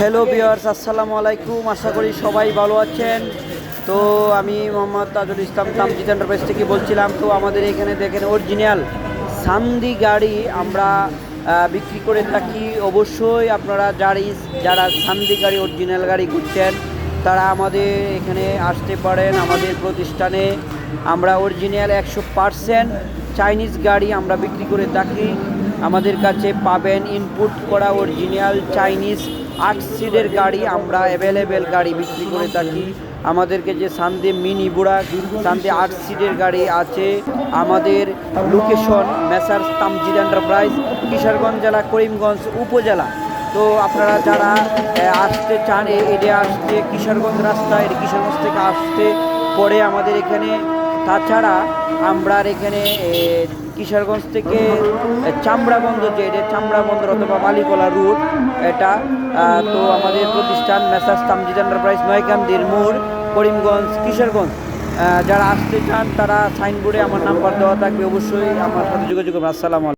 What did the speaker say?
Hello বিয়ার্স আসসালামু আলাইকুম। আশা করি সবাই ভালো আছেন। তো আমি মোহাম্মদ তাজুল ইসলাম, তামজিদ এন্টারপ্রাইজ থেকে বলছিলাম, তো আমাদের এখানে দেখেন অরিজিনাল সান্দি গাড়ি আমরা বিক্রি করে থাকি। অবশ্যই আপনারা যারি যারা সান্দি গাড়ি অরিজিনাল গাড়ি ঘুরছেন তারা আমাদের এখানে আসতে পারেন আমাদের প্রতিষ্ঠানে। আমরা অরিজিনাল একশো পারসেন্ট চাইনিজ গাড়ি আমরা বিক্রি করে থাকি। আমাদের কাছে পাবেন ইনপুট করা অরিজিনাল চাইনিজ আট সিটের গাড়ি আমরা অ্যাভেলেবেল গাড়ি বিক্রি করে থাকি। আমাদেরকে যে সান্দে মিনি বুড়া সান্দে আট সিটের গাড়ি আছে। আমাদের location Messrs Tamjid enterprise Kishoreganj জেলা, করিমগঞ্জ উপজেলা। তো আপনারা যারা আসতে চান এডে আসতে, কিশোরগঞ্জ রাস্তা এর কিশোরগঞ্জ থেকে আসতে, পরে আমাদের এখানে তাছাড়া আমরা এখানে কিশোরগঞ্জ থেকে চামড়াগঞ্জ চামড়া বন্দর যে এটা চামড়া বন্দর অথবা বালিকলা রুট এটা তো আমাদের প্রতিষ্ঠান মেসাজ তামজিদ এন্টারপ্রাইজ নয়কান্দির মোড়, করিমগঞ্জ, কিশোরগঞ্জ। যারা আসতে চান, তারা সাইনবোর্ডে আমার নাম্বার দেওয়া থাকবে। অবশ্যই আমার সাথে যোগাযোগ আসসালাম